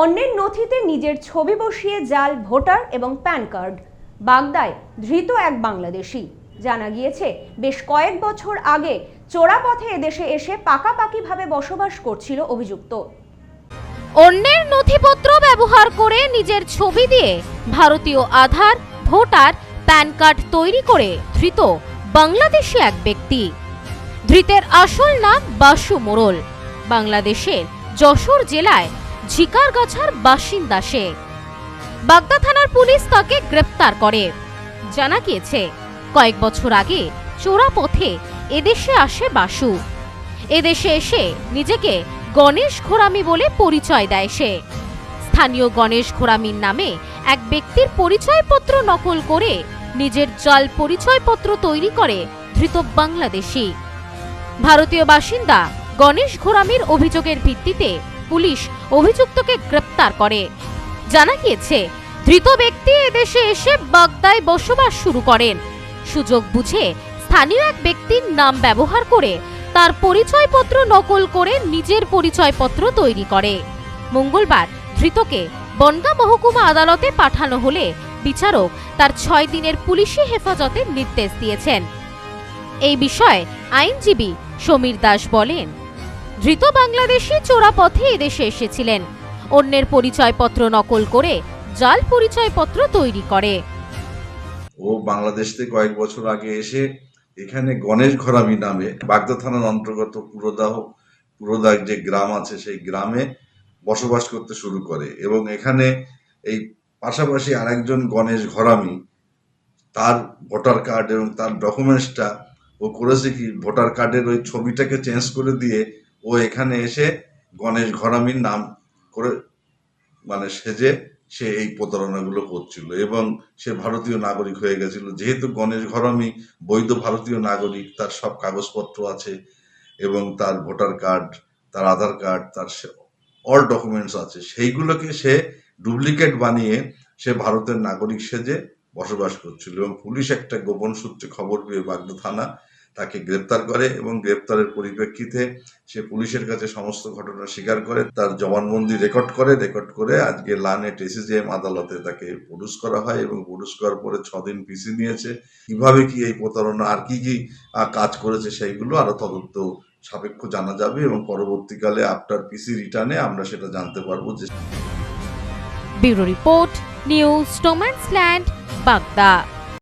অন্যের নথিতে নিজের ছবি বসিয়ে জাল, ভোটার এবং প্যান কার্ড। বাগদায় ধৃত এক বাংলাদেশি। জানা গিয়েছে, বেশ কয়েক বছর আগে চোরাপথে এদেশে এসে পাকাপাকিভাবে বসবাস করছিল অভিযুক্ত। অন্যের নথিপত্র ব্যবহার করে নিজের ছবি দিয়ে ভারতীয় আধার, ভোটার, প্যান কার্ড তৈরি করে ধৃত বাংলাদেশি এক ব্যক্তি। ধৃতের আসল নাম বাসু মোড়ল। বাংলাদেশের যশোর জেলায় ঝিকারগাছার বাসিন্দা সে। বাগদা থানার পুলিশ তাকে গ্রেপ্তার করে। জানা গিয়েছে, কয়েক বছর আগে চোরা পথে এদেশে আসে বাসু। এদেশে এসে নিজেকে গণেশ ঘোরামি বলে পরিচয় দেয় সে। স্থানীয় গণেশ ঘোরামির নামে এক ব্যক্তির পরিচয়পত্র নকল করে নিজের জাল পরিচয়পত্র তৈরি করে ধৃত বাংলাদেশি। ভারতীয় বাসিন্দা গণেশ ঘোরামির অভিযোগের ভিত্তিতে পুলিশ অভিযুক্তকে গ্রেপ্তার করে। জানা গিয়েছে, ধৃত ব্যক্তি এদেশে এসে বাগদায় বসবাস শুরু করেন। সুযোগ বুঝে স্থানীয় এক ব্যক্তির নাম ব্যবহার করে তার পরিচয়পত্র নকল করে নিজের পরিচয়পত্র তৈরি করে। মঙ্গলবার ধৃতকে বনগাঁ মহকুমা আদালতে পাঠানো হলে বিচারক তার ছয় দিনের পুলিশি হেফাজতের নির্দেশ দিয়েছেন। এই বিষয়ে আইনজীবী সমীর দাস বলেন ধৃত বাংলাদেশি চোরাপথে এদেশে এসেছিলেন। অন্যের পরিচয়পত্র নকল করে জাল পরিচয়পত্র তৈরি করে। ও বাংলাদেশ থেকে কয়েক বছর আগে এসে এখানে গণেশ ঘরামি নামে বাগদা থানার অন্তর্গত পুরোদাহ পুরোদাহ যে গ্রাম আছে সেই গ্রামে বসবাস করতে শুরু করে এবং এখানে এই পাশাপাশি আরেকজন গণেশ ঘরামি তার ভোটার কার্ড এবং তার ডকুমেন্টসটা ও করেছে কি, ভোটার কার্ডের ওই ছবিটাকে চেঞ্জ করে দিয়ে ও এখানে এসে গণেশ ঘরামির নাম করে মানে সেজে সে এই প্রতারণাগুলো করছিল এবং সে ভারতীয় নাগরিক হয়ে গেছিল। যেহেতু গণেশ ঘরামি বৈধ ভারতীয় নাগরিক, তার সব কাগজপত্র আছে এবং তার ভোটার কার্ড, তার আধার কার্ড, তার অল ডকুমেন্টস আছে। সেইগুলোকে সে ডুপ্লিকেট বানিয়ে সে ভারতের নাগরিক সেজে বসবাস করছিল এবং পুলিশ একটা গোপন সূত্রে খবর পেয়ে বাগদা থানা তাকে গ্রেপ্তার করে এবং গ্রেপ্তারের পরিপ্রেক্ষিতে সে পুলিশের কাছে সমস্ত ঘটনা স্বীকার করে, তার জবানবন্দি রেকর্ড করে রেকর্ড করে আজকে লানেট এসিজিএম আদালতে তাকে প্রডিউস করা হয় এবং প্রডিউস করার পরে ছদিন পিসি নিয়েছে। কীভাবে কি এই প্রতারণা, আর কি কি কাজ করেছে সেইগুলো আরও তদন্ত সাপেক্ষ জানা যাবে এবং পরবর্তীকালে আফটার পিসি রিটার্নে আমরা সেটা জানতে পারব যে ব্যুরো রিপোর্ট, নিউজ স্টোম্যান্সল্যান্ড Bagda.